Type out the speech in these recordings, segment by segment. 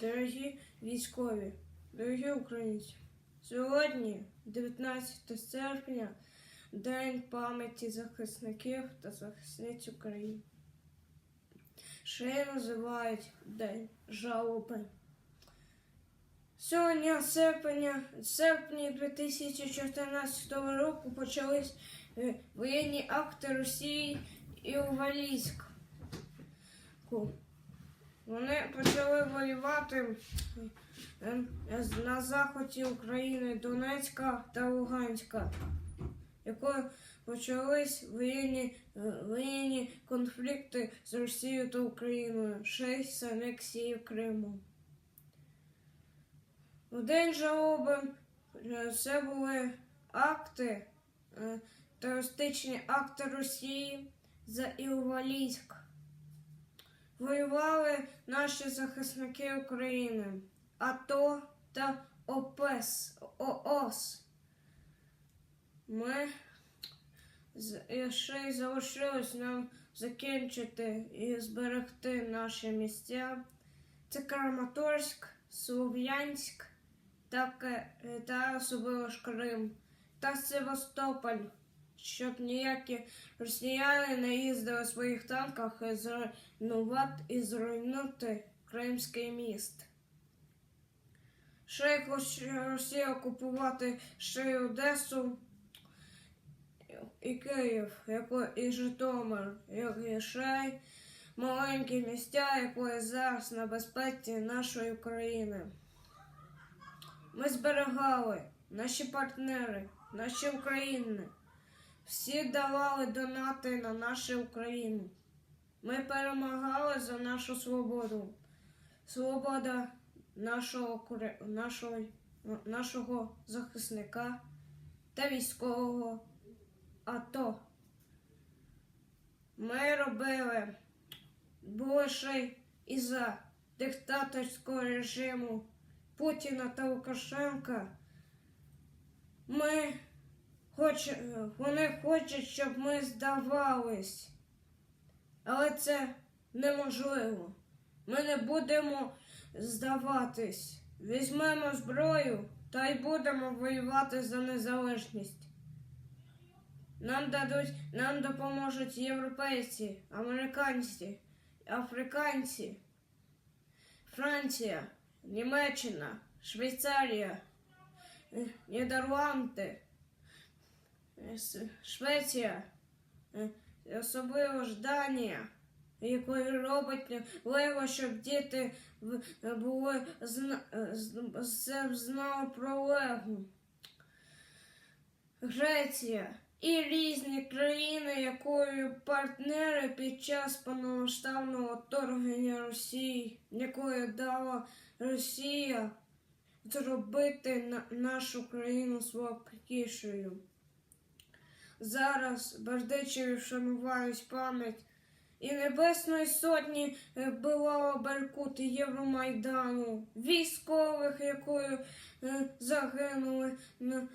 дорогі військові, дорогі українці. Сьогодні, 19 серпня, День пам'яті захисників та захисниць України. Ще називають День жалоби. Сьогодні, серпня, серпні 2014 року почались е, воєнні акти Росії і Увалійськ. Вони почали воювати е, на заході України Донецька та Луганська, якою почались воєнні, е, воєнні конфлікти з Росією та Україною, з анексією Криму. У день жалоби е, це були акти, терористичні акти Росії за Ілвалійськ. Воювали наші захисники України, АТО та ОПЕС, ООС. Ми ще й залишилось нам закінчити і зберегти наші місця. Це Краматорськ, Слов'янськ та, е, та особливо ж Крим та Севастополь, щоб ніякі росіяни не їздили в своїх танках і зруйнувати і зруйнути Кримський міст. Ще хоче Росія окупувати ще й Одесу і Київ, і Житомир, як і ще й маленькі місця, якої зараз на безпеці нашої країни. Ми зберігали наші партнери, наші України. Всі давали донати на нашу Україну. Ми перемагали за нашу свободу. Свобода нашого, нашого, нашого захисника та військового АТО. Ми робили було ще і за диктаторського режиму Путіна та Лукашенка. Ми хоч, вони хочуть, щоб ми здавались. Але це неможливо. Ми не будемо здаватись. Візьмемо зброю та й будемо воювати за незалежність. Нам дадуть, нам допоможуть європейці, американці, африканці, Франція, Німеччина, Швейцарія, е, Нідерланди, е, Швеція, е, особливо ж Данія, якою робить лево, щоб діти були зна- е, знали про легу. Греція і різні країни, якою партнери під час повномасштабного вторгнення Росії, якою дала Росія зробити на, нашу країну слабкішою. Зараз Бердичеві вшанувають пам'ять і Небесної Сотні е, Белала Беркут Євромайдану, військових, якою е, загинули е,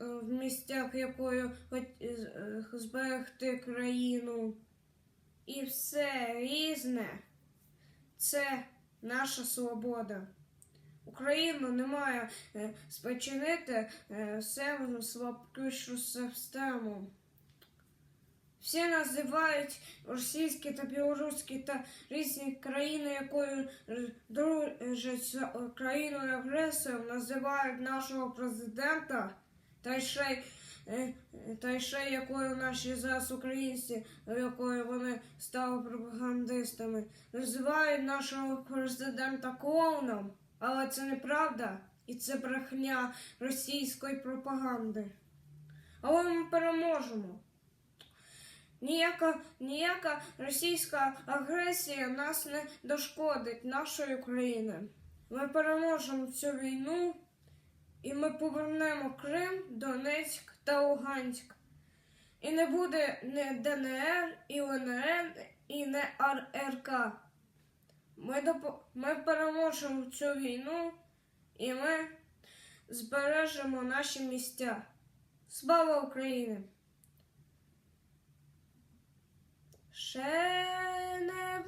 в, місцях, якою зберегти країну. І все різне це наша свобода. Україну не має е, спочинити е, себе слабкішу систему. Всі називають російські та білоруські та різні країни, якою е, дружать країною агресором, називають нашого президента та ще та ще якою наші зараз українці, якою вони стали пропагандистами, називають нашого президента клоуном, але це неправда і це брехня російської пропаганди. Але ми переможемо. Ніяка, ніяка російська агресія нас не дошкодить нашої України. Ми переможемо цю війну і ми повернемо Крим, Донецьк та Луганськ. І не буде не ДНР, і ЛНР, і не РРК. Ми, доп... ми переможемо цю війну і ми збережемо наші місця. Слава Україні! Ще не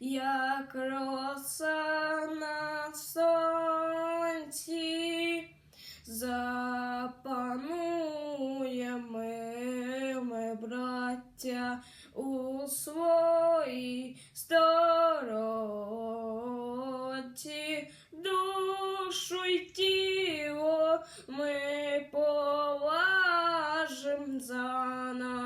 як роса на сонці, запануємо ми, браття, у своїй стороті, душу й тіло ми поважим за нас.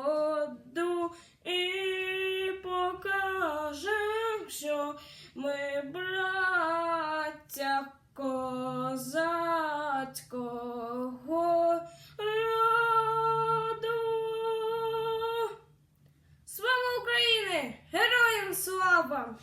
ми браття козацького роду. Слава Україні! Героям слава!